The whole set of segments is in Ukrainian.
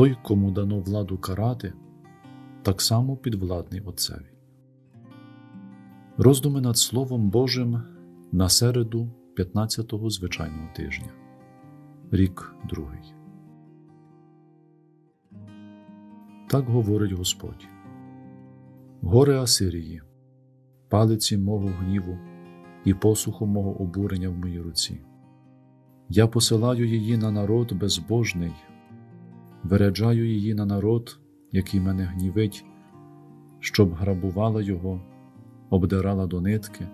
Той, кому дано владу карати, так само підвладний Отцеві. Роздуми над Словом Божим на середу 15-го звичайного тижня, рік другий. Так говорить Господь. Горе Асирії, палиці мого гніву і посуху мого обурення в моїй руці. Я посилаю її на народ безбожний, вереджаю її на народ, який мене гнівить, щоб грабувала його, обдирала до нитки,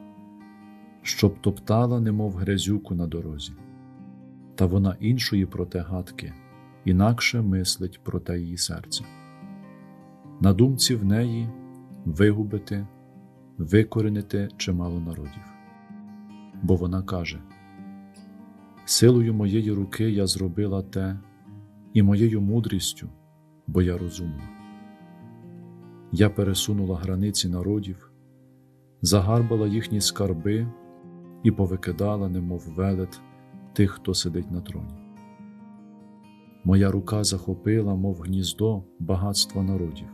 щоб топтала, немов грязюку на дорозі. Та вона іншої проте гадки, інакше мислить про те її серце. На думці в неї вигубити, викоренити чимало народів. Бо вона каже: Силою моєї руки я зробила те, і моєю мудрістю, бо я розумна. Я пересунула границі народів, загарбала їхні скарби і повикидала, немов велет тих, хто сидить на троні. Моя рука захопила, мов гніздо, багатства народів.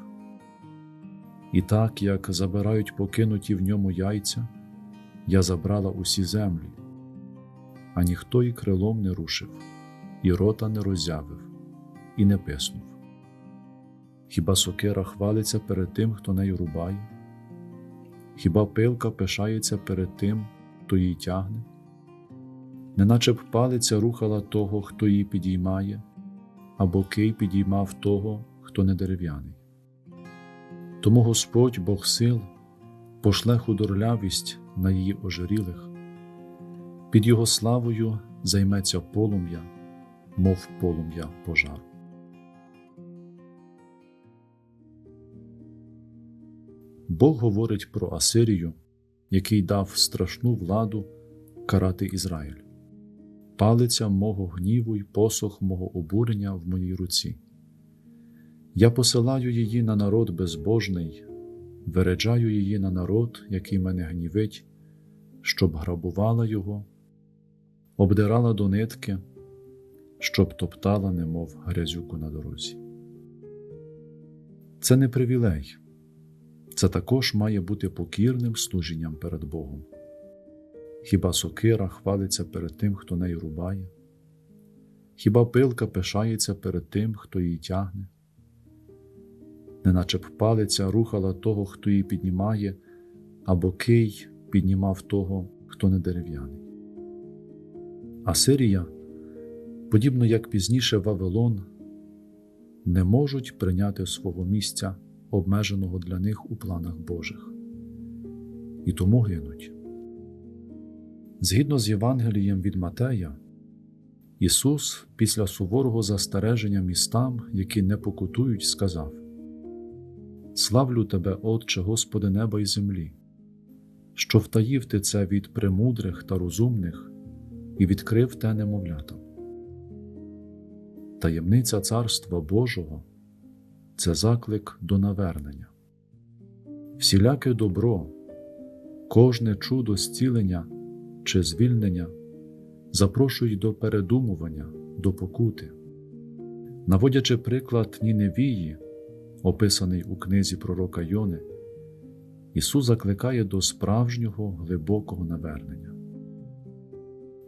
І так, як забирають покинуті в ньому яйця, я забрала усі землі, а ніхто і крилом не рушив, і рота не роззявив, і не писнув. Хіба сокира хвалиться перед тим, хто нею рубає? Хіба пилка пишається перед тим, хто її тягне? Неначе б палиця рухала того, хто її підіймає, або кий підіймав того, хто не дерев'яний. Тому Господь, Бог сил, пошле худорлявість на її ожирілих, під Його славою займеться полум'я, мов полум'я пожару. Бог говорить про Асирію, який дав страшну владу карати Ізраїль, палиця мого гніву й посох мого обурення в моїй руці. Я посилаю її на народ безбожний, вереджаю її на народ, який мене гнівить, щоб грабувала його, обдирала до нитки, щоб топтала, немов грязюку на дорозі. Це не привілей, це також має бути покірним служінням перед Богом. Хіба сокира хвалиться перед тим, хто нею рубає? Хіба пилка пишається перед тим, хто її тягне? неначе б палиця рухала того, хто її піднімає, або кий піднімав того, хто не дерев'яний. А Сирія, подібно як пізніше Вавилон, не можуть прийняти свого місця, обмеженого для них у планах Божих, і тому гинуть. Згідно з Євангелієм від Матея, Ісус після суворого застереження містам, які не покутують, сказав Славлю Тебе, Отче, Господи неба і землі, що втаїв Ти це від премудрих та розумних і відкрив те немовлятам. Таємниця Царства Божого це заклик до навернення, всіляке добро, кожне чудо зцілення чи звільнення запрошують до передумування, до покути, наводячи приклад Ніневії описаний у книзі пророка Йони, Ісус закликає до справжнього глибокого навернення.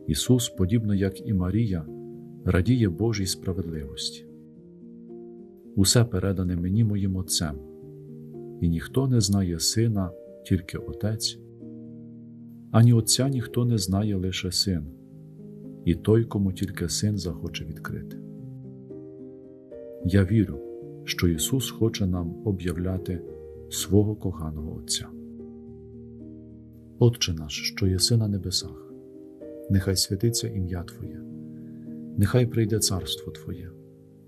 Ісус, подібно як і Марія, радіє Божій справедливості. Усе передане мені моїм Отцем, і ніхто не знає Сина, тільки Отець, ані Отця ніхто не знає лише Син, і той, кому тільки син захоче відкрити. Я вірю що Ісус хоче нам об'являти свого коханого Отця. Отче наш, що єси на небесах, нехай святиться ім'я Твоє, нехай прийде царство Твоє,